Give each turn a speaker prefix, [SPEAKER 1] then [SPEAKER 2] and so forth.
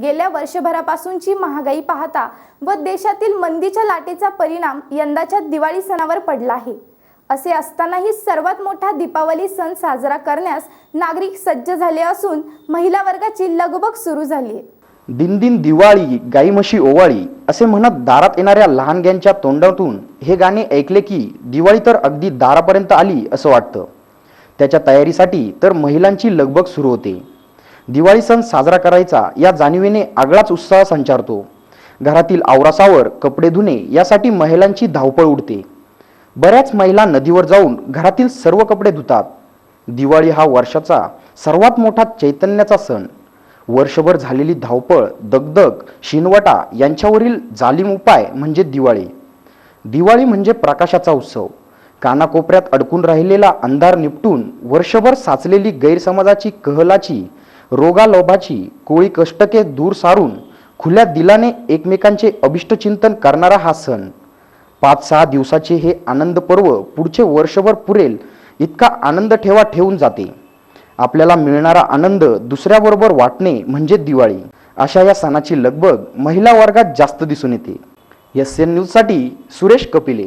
[SPEAKER 1] गेल्या वर्षभरापासूनची महागाई पाहता व देशातील मंदीच्या लाटेचा परिणाम यंदाच्या दिवाळी सणावर पडला आहे. असे असतानाही सर्वात मोठा दीपावली सण साजरा करण्यास नागरिक सज्ज झाले असून महिला वर्गाची लगबग सुरू झाली आहे.
[SPEAKER 2] दिनदिन दिवाळी गाई म्हशी ओवाळी असे म्हणत दारात येणाऱ्या लहानग्यांच्या तोंडातून हे गाणे ऐकले की दिवाळी तर अगदी दारापर्यंत आली असं वाटतं. त्याच्या तयारीसाठी तर महिलांची लगबग सुरू होते. दिवाळी सण साजरा करायचा या जाणीवेने आगळाच उत्साह संचारतो. घरातील आवरासावर कपडे धुणे यासाठी महिलांची धावपळ उडते. बऱ्याच महिला नदीवर जाऊन घरातील सर्व कपडे धुतात. दिवाळी हा वर्षाचा सर्वात मोठा चैतन्याचा सण. वर्षभर झालेली धावपळ दगदग शिनवटा यांच्यावरील जालिम उपाय म्हणजे दिवाळी. दिवाळी म्हणजे प्रकाशाचा उत्सव. कानाकोपऱ्यात अडकून राहिलेला अंधार निपटून वर्षभर साचलेली गैरसमाजाची कहलाची रोगालोभाची कोळी कष्टके दूर सारून खुल्या दिलाने एकमेकांचे अभिष्टचिंतन करणारा हा सण. पाच सहा दिवसाचे हे आनंद पर्व पुढचे वर्षभर पुरेल इतका आनंद ठेवा ठेवून जाते. आपल्याला मिळणारा आनंद दुसऱ्याबरोबर वाटणे म्हणजे दिवाळी. अशा या सणाची लगबग महिला वर्गात जास्त दिसून येते. एस एन न्यूजसाठी सुरेश कपिले.